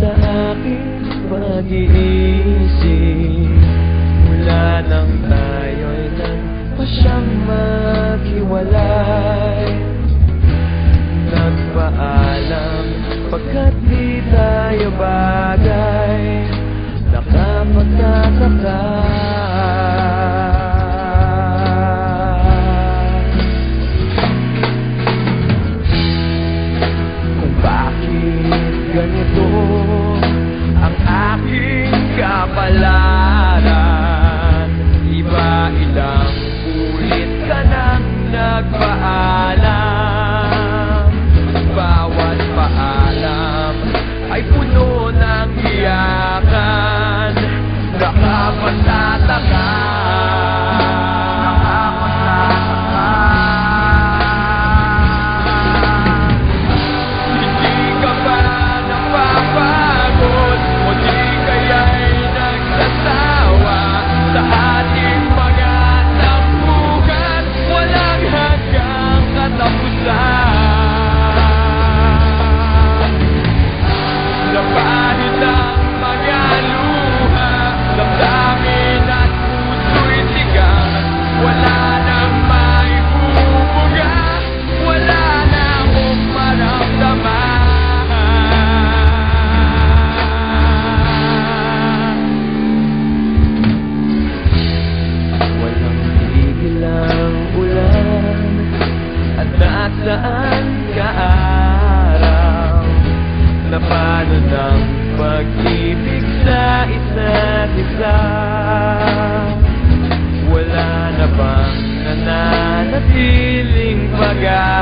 Sa aking pag-iisip. saan ka araw na paano ng pag-ibig sa isa't isa? Wala na bang nananatiling pag-aaral